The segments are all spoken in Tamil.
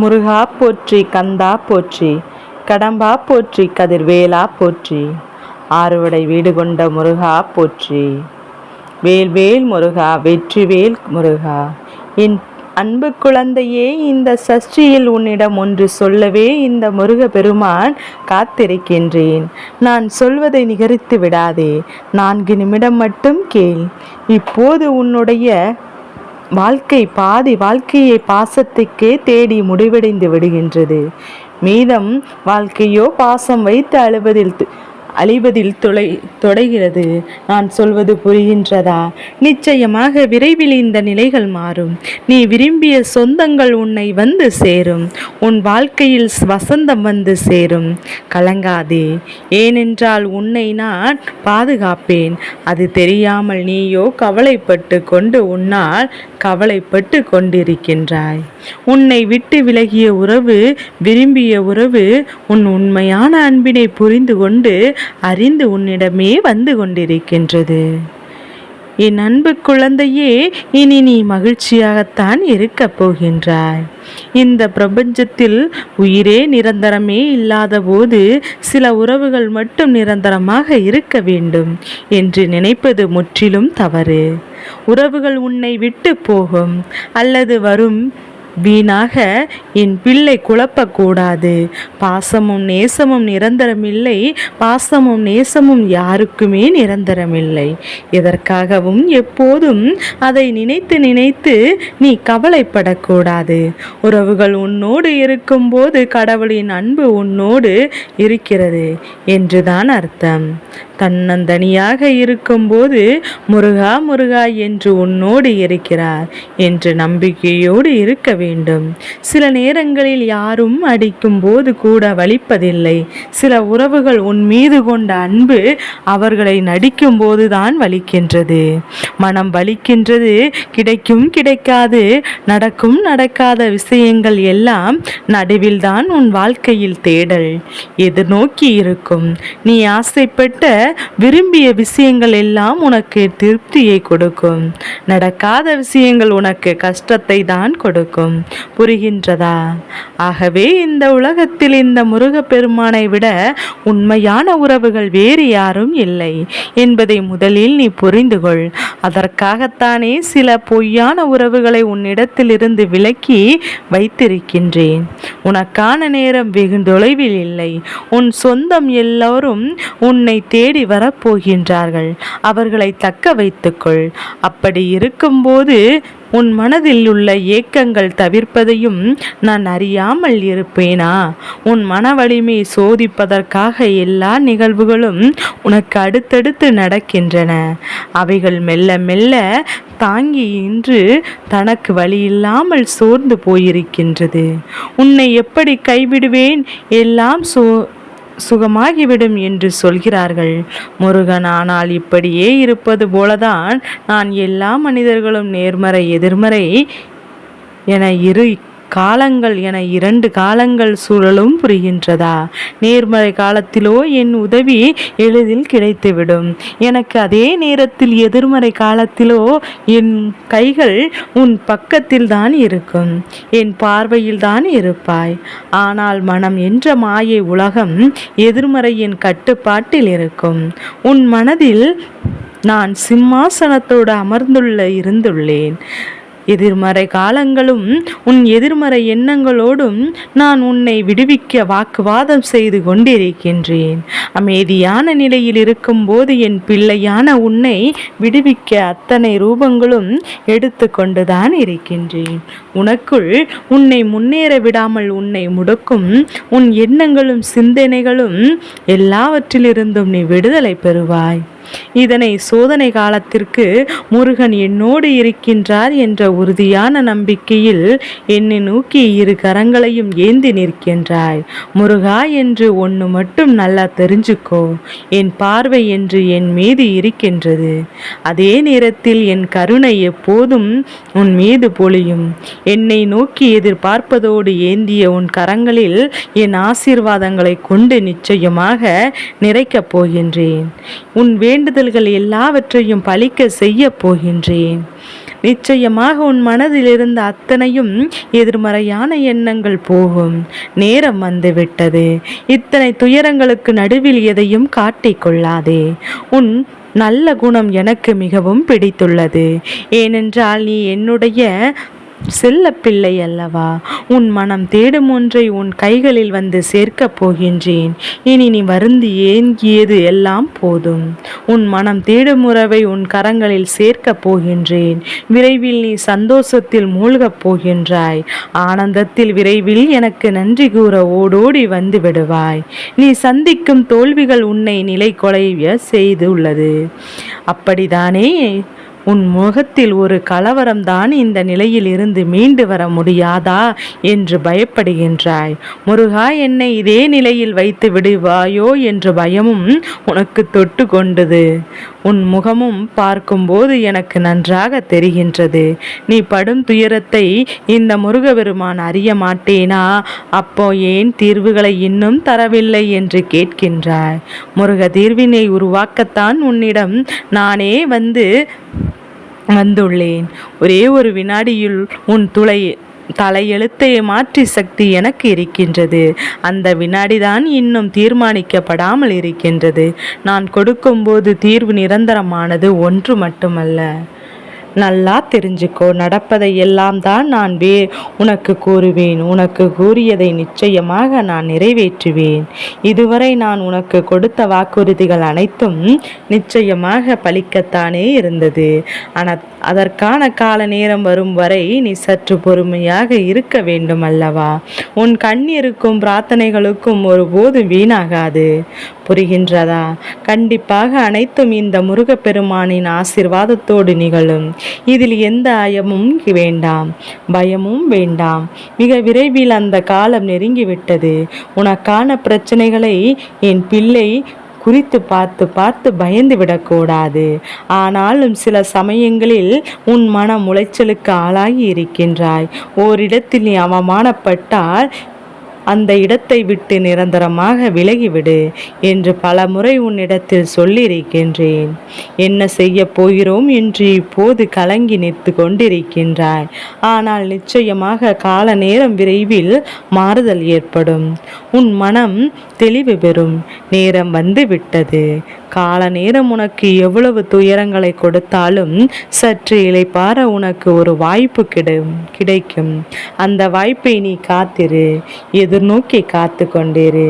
முருகா போற்றி கந்தா போற்றி கடம்பா போற்றி கதிர்வேலா போற்றி. ஆறுவடை வீடு கொண்ட முருகா போற்றி. வேல்வேல் முருகா வெற்றிவேல் முருகா. என் அன்பு குழந்தையே இந்த சஷ்டியில் உன்னிடம் ஒன்று சொல்லவே இந்த முருக பெருமான் காத்திருக்கின்றேன். நான் சொல்வதை நிகரித்து விடாதே. நான்கு நிமிடம் மட்டும் கேள். இப்போது உன்னுடைய வாழ்க்கை பாதி வாழ்க்கையை பாசத்துக்கே தேடி முடிவடைந்து விடுகின்றது. மீதம் வாழ்க்கையோ பாசம் வைத்து அழுவதில் அழிவதில் தொலை தொடைகிறது. நான் சொல்வது புரிகின்றதா? நிச்சயமாக விரைவில் இந்த நிலைகள் மாறும். நீ விரும்பிய சொந்தங்கள் உன்னை வந்து சேரும். உன் வாழ்க்கையில் வசந்தம் வந்து சேரும். கலங்காதே. ஏனென்றால் உன்னை நான் பாதுகாப்பேன். அது தெரியாமல் நீயோ கவலைப்பட்டு கொண்டு உன்னால் கவலைப்பட்டு கொண்டிருக்கின்றாய் உன்னை விட்டு விலகிய உறவு விரும்பிய உறவு உன் உண்மையான அன்பினை புரிந்து கொண்டு அறிந்து உன்னிடமே வந்து கொண்டிருக்கின்றது. என் அன்பு குழந்தையே இனி நீ மகிழ்ச்சியாகத்தான் இருக்கப் போகின்றாய். இந்த பிரபஞ்சத்தில் உயிரே நிரந்தரமே இல்லாத போது சில உறவுகள் மட்டும் நிரந்தரமாக இருக்க வேண்டும் என்று நினைப்பது முற்றிலும் தவறு. உறவுகள் உன்னை விட்டு போகும் அல்லது வரும் வீணாக என் பிள்ளை குழப்பக்கூடாது. பாசமும் நேசமும் நிரந்தரமில்லை. பாசமும் நேசமும் யாருக்குமே நிரந்தரமில்லை. எதற்காகவும் எப்போதும் அதை நினைத்து நினைத்து நீ கவலைப்படக்கூடாது. உறவுகள் உன்னோடு இருக்கும்போது கடவுளின் அன்பு உன்னோடு இருக்கிறது என்றுதான் அர்த்தம். தன்னந்தனியாக இருக்கும்போது முருகா முருகா என்று உன்னோடு இருக்கிறார் என்று நம்பிக்கையோடு இருக்க வேண்டும். சில நேரங்களில் யாரும் அடிக்கும் போது கூட வலிப்பதில்லை. சில உறவுகள் உன் மீது கொண்ட அன்பு அவர்களை நடிக்கும் போதுதான் வலிக்கின்றது. மனம் வலிக்கின்றது கிடைக்கும் கிடைக்காது நடக்கும் நடக்காத விஷயங்கள் எல்லாம் நடுவில்தான் உன் வாழ்க்கையில் தேடல். எது நோக்கி இருக்கும். நீ ஆசைப்பட்ட விரும்பிய விஷயங்கள் எல்லாம் உனக்கு திருப்தியை கொடுக்கும். நடக்காத விஷயங்கள் உனக்கு கஷ்டத்தை தான் கொடுக்கும். புரிகின்றதா? ஆகவே இந்த உலகத்தில் இந்த முருகப்பெருமானை விட உண்மையான உறவுகள் வேறு யாரும் இல்லை. என்பதை முதலில் நீ புரிந்து கொள். அதற்காகத்தானே சில பொய்யான உறவுகளை உன்னிடத்திலிருந்து விலக்கி வைத்திருக்கின்றேன். உனக்கான நேரம் வெகு தொலைவில் இல்லை. உன் சொந்தம் எல்லோரும் உன்னை தேடி வரப்போகின்றார்கள். அவர்களை தக்க வைத்துக்கொள். அப்படி இருக்கும்போது உன் மனதில் உள்ள ஏக்கங்கள் தவிர்ப்பதையும் நான் அறியாமல் இருப்பேனா? உன் மன வலிமை சோதிப்பதற்காக எல்லா நிகழ்வுகளும் உனக்கு அடுத்தடுத்து நடக்கின்றன. அவைகள் மெல்ல மெல்ல தாங்கி இன்று தனக்கு வழியில்லாமல் சோர்ந்து போயிருக்கின்றது. உன்னை எப்படி கைவிடுவேன்? எல்லாம் சோ சுகமாகிவிடும் என்று சொல்கிறார்கள். முருகன் ஆனால் இப்படியே இருப்பது போலதான் நான் எல்லா மனிதர்களும் நேர்மறை எதிர்மறை என இரு காலங்கள் என இரண்டு காலங்கள் சூழலும் புரிகின்றதா? நேர்மறை காலத்திலோ என் உதவி எளிதில் கிடைத்துவிடும். எனக்கு அதே நேரத்தில் எதிர்மறை காலத்திலோ என் கைகள் உன் பக்கத்தில் தான் இருக்கும். என் பார்வையில் தான் இருப்பாய். ஆனால் மனம் என்ற மாயை உலகம் எதிர்மறையின் கட்டுப்பாட்டில் இருக்கும். உன் மனதில் நான் சிம்மாசனத்தோடு அமர்ந்துள்ள இருந்துள்ளேன். எதிர்மறை காலங்களும் உன் எதிர்மறை எண்ணங்களோடும் நான் உன்னை விடுவிக்க வாக்குவாதம் செய்து கொண்டிருக்கின்றேன். அமைதியான நிலையில் இருக்கும்போது என் பிள்ளையான உன்னை விடுவிக்க அத்தனை ரூபங்களும் எடுத்துக்கொண்டுதான் இருக்கின்றேன். உனக்குள் உன்னை முன்னேற விடாமல் உன்னை முடக்கும் உன் எண்ணங்களும் சிந்தனைகளும் எல்லாவற்றிலிருந்தும் நீ விடுதலை பெறுவாய். இதனை சோதனை காலத்திற்கு முருகன் என்னோடு இருக்கின்றார் என்ற உறுதியான நம்பிக்கையில் என்னை நோக்கி இரு கரங்களையும் ஏந்தி நிற்கின்றாய். முருகா என்று ஒன்று மட்டும் நல்லா தெரிஞ்சுக்கோ. என் பார்வை என்று என் மீது இருக்கின்றது. அதே நேரத்தில் என் கருணை எப்போதும் உன் மீது பொழியும். என்னை நோக்கி எதிர்பார்ப்பதோடு ஏந்திய உன் கரங்களில் என் ஆசீர்வாதங்களை கொண்டு நிச்சயமாக நிறைக்கப் போகின்றேன். உன் வேண்டுதல்கள் எல்லாவற்றையும் பழிக்க செய்ய போகின்றேன். நிச்சயமாக உன் மனதில் இருந்த அத்தனையும் எதிர்மறையான எண்ணங்கள் போகும். நேரம் வந்துவிட்டது. இத்தனை துயரங்களுக்கு நடுவில் எதையும் காட்டிக்கொள்ளாதே உன் நல்ல குணம் எனக்கு மிகவும் பிடித்துள்ளது. ஏனென்றால் நீ என்னுடைய செல்ல பிள்ளை அல்லவா? உன் மனம் தேடும் ஒன்றை உன் கைகளில் வந்து சேர்க்கப் போகின்றேன். இனி நீ வருந்தி ஏங்கியது எல்லாம் போதும். உன் மனம் தேடும் உறவை உன் கரங்களில் சேர்க்கப் போகின்றேன். விரைவில் நீ சந்தோஷத்தில் மூழ்கப் போகின்றாய். ஆனந்தத்தில் விரைவில் எனக்கு நன்றி கூற ஓடோடி வந்து விடுவாய். நீ சந்திக்கும் தோல்விகள் உன்னை நிலை கொலைய செய்துள்ளது. அப்படிதானே? உன் முகத்தில் ஒரு கலவரம்தான் இந்த நிலையில் இருந்து மீண்டு வர முடியாதா என்று பயப்படுகின்றாய். முருகா என்னை இதே நிலையில் வைத்து விடுவாயோ என்ற பயமும் உனக்கு தொட்டு கொண்டது. உன் முகமும் பார்க்கும்போது எனக்கு நன்றாக தெரிகின்றது. நீ படும் துயரத்தை இந்த முருகபெருமான் அறிய மாட்டேனா? அப்போ ஏன் தீர்வுகளை இன்னும் தரவில்லை என்று கேட்கின்றாய். முருக தீர்வினை உருவாக்கத்தான் உன்னிடம் நானே வந்து வந்துள்ளேன். ஒரே ஒரு வினாடியில் உன் துளை தலையெழுத்தை மாற்றி சக்தி எனக்கு இருக்கின்றது. அந்த வினாடிதான் இன்னும் தீர்மானிக்கப்படாமல் இருக்கின்றது. நான் கொடுக்கும்போது தீர்வு நிரந்தரமானது ஒன்று மட்டுமல்ல. நல்லா தெரிஞ்சுக்கோ. நடப்பதை எல்லாம் தான் நான் வே உனக்கு கூறுவேன். உனக்கு கூறியதை நிச்சயமாக நான் நிறைவேற்றுவேன். இதுவரை நான் உனக்கு கொடுத்த வாக்குறுதிகள் அனைத்தும் நிச்சயமாக பலிக்கத்தானே இருந்தது. ஆனால் அதற்கான கால நேரம் வரும் வரை நீ சற்று பொறுமையாக இருக்க வேண்டும் அல்லவா? உன் கண் இருக்கும் பிரார்த்தனைகளுக்கும் ஒருபோது வீணாகாது. புரிகின்றதா? கண்டிப்பாக அனைத்தும் இந்த முருகப்பெருமானின் ஆசிர்வாதத்தோடு நிகழும். இதில் எந்த அயமும் வேண்டாம். பயமும் வேண்டாம். மிக விரைவில் அந்த காலம் நெருங்கிவிட்டது. உனக்கான பிரச்சனைகளை என் பிள்ளை குறித்து பார்த்து பார்த்து பயந்து விடக்கூடாது. ஆனாலும் சில சமயங்களில் உன் மனம் உளைச்சலுக்கு ஆளாகி இருக்கின்றாய். ஓரிடத்தில் நீ அவமானப்பட்டால் அந்த இடத்தை விட்டு நிரந்தரமாக விலகிவிடு என்று பல முறை உன்னிடத்தில் சொல்லியிருக்கின்றேன். என்ன செய்ய போகிறோம் என்று இப்போது கலங்கி நிற்று கொண்டிருக்கின்றாய் ஆனால் நிச்சயமாக கால நேரம் விரைவில் மாறுதல் ஏற்படும். உன் மனம் தெளிவு பெறும். நேரம் வந்து விட்டது கால நேரம் உனக்கு எவ்வளவு துயரங்களை கொடுத்தாலும் சற்று இலைப்பார உனக்கு ஒரு வாய்ப்பு கிடை கிடைக்கும். அந்த வாய்ப்பை நீ காத்திரு. எது எதிர்நோக்கி காத்து கொண்டிரு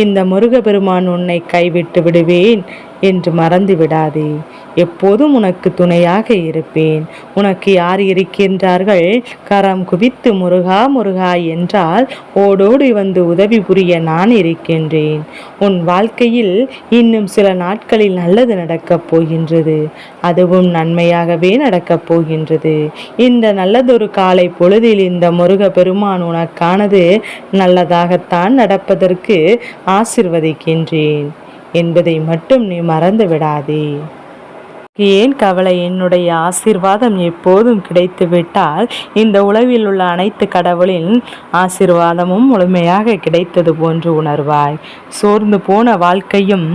இந்த முருகபெருமான் உன்னை கைவிட்டு விடுவேன். என்று மறந்து விடாதே. எப்போதும் உனக்கு துணையாக இருப்பேன். உனக்கு யார் இருக்கின்றார்கள்? கரம் குவித்து முருகா முருகா என்றால் ஓடோடி வந்து உதவி புரிய நான் இருக்கின்றேன். உன் வாழ்க்கையில் இன்னும் சில நாட்களில் நல்லது நடக்கப் போகின்றது. அதுவும் நன்மையாகவே நடக்கப் போகின்றது. இந்த நல்லதொரு காலை பொழுதில் இந்த முருக பெருமான் உனக்கானது நல்லதாகத்தான் நடப்பதற்கு ஆசிர்வதிக்கின்றேன். என்பதை மட்டும் நீ மறந்து விடாதே ஏன் கவலை? என்னுடைய ஆசீர்வாதம் எப்போதும் கிடைத்துவிட்டால் இந்த உலகில் உள்ள அனைத்து கடவுளின் ஆசிர்வாதமும் முழுமையாக கிடைத்தது போன்று உணர்வாய். சோர்ந்து போன வாழ்க்கையும்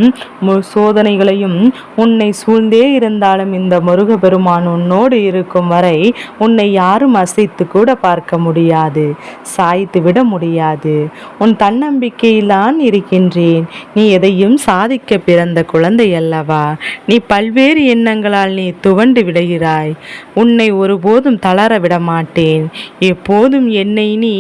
சோதனைகளையும் உன்னை சூழ்ந்தே இருந்தாலும் இந்த முருகபெருமான் உன்னோடு இருக்கும் வரை உன்னை யாரும் அசைத்து கூட பார்க்க முடியாது சாய்த்து விட முடியாது. உன் தன்னம்பிக்கையில்தான் இருக்கின்றேன். நீ எதையும் சாதிக்க பிறந்த குழந்தை அல்லவா? நீ பல்வேறு என்ன எண்ணங்களால் நீ துவண்டு விடுகிறாய். உன்னை ஒருபோதும் தளர விட மாட்டேன் எப்போதும் என்னை நீ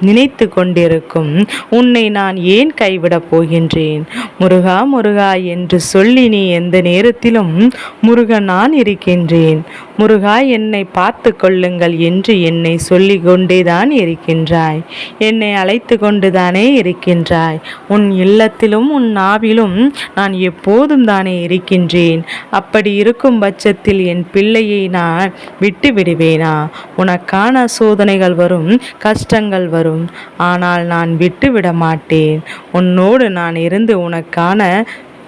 நினைத்து கொண்டிருக்கும். உன்னை நான் ஏன் கைவிடப் போகின்றேன்? முருகா முருகா என்று சொல்லி நீ எந்த நேரத்திலும் முருகன் நான் இருக்கின்றேன். முருகா என்னை பார்த்து கொள்ளுங்கள் என்று என்னை சொல்லி கொண்டேதான் இருக்கின்றாய். என்னை அழைத்து கொண்டுதானே இருக்கின்றாய். உன் இல்லத்திலும் உன் நாவிலும் நான் எப்போதும் தானே இருக்கின்றேன். அப்படி இருக்கும் பட்சத்தில் என் பிள்ளையை நான் விட்டு விடுவேனா? உனக்கான சோதனைகள் வரும் கஷ்டங்கள் வரும். ஆனால் நான் விட்டு விட மாட்டேன். உன்னோடு நான் இருந்து உனக்கான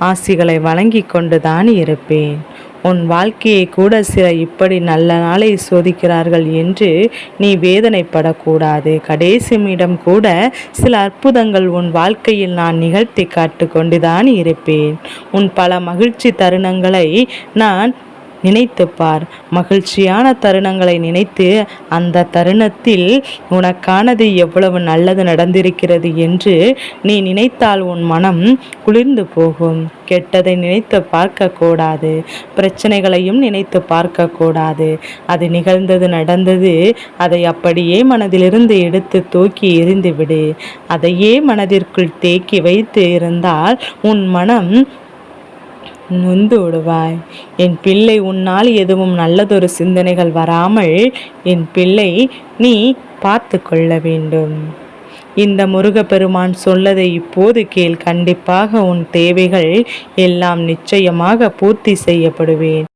ஆசிகளை வழங்கி கொண்டுதான் இருப்பேன். உன் வாழ்க்கையை கூட சில இப்படி நல்ல நாளை சோதிக்கிறார்கள் என்று நீ வேதனைப்படக்கூடாது. கடைசிமிடம் கூட சில அற்புதங்கள் உன் வாழ்க்கையில் நான் நிகழ்த்தி காட்டு கொண்டுதான் இருப்பேன். உன் பல மகிழ்ச்சி தருணங்களை நான் நினைத்துப் பார். மகிழ்ச்சியான தருணங்களை நினைத்து அந்த தருணத்தில் உனக்கானது எவ்வளவு நல்லது நடந்திருக்கிறது என்று நீ நினைத்தால் உன் மனம் குளிர்ந்து போகும். கெட்டதை நினைத்து பார்க்கக்கூடாது. பிரச்சனைகளையும் நினைத்து பார்க்கக்கூடாது. அது நிகழ்ந்தது நடந்தது அதை அப்படியே மனதிலிருந்து எடுத்து தூக்கி எறிந்துவிடு. அதையே மனதிற்குள் தேக்கி வைத்து இருந்தால் உன் மனம் நொந்து விடுவாய். என் பிள்ளை உன்னால் எதுவும் நல்லதொரு சிந்தனைகள் வராமல் என் பிள்ளை நீ பார்த்து கொள்ள வேண்டும். இந்த முருகப்பெருமான் சொல்லதை இப்போது கேள். கண்டிப்பாக உன் தேவைகள் எல்லாம் நிச்சயமாக பூர்த்தி செய்யப்படுவேன்.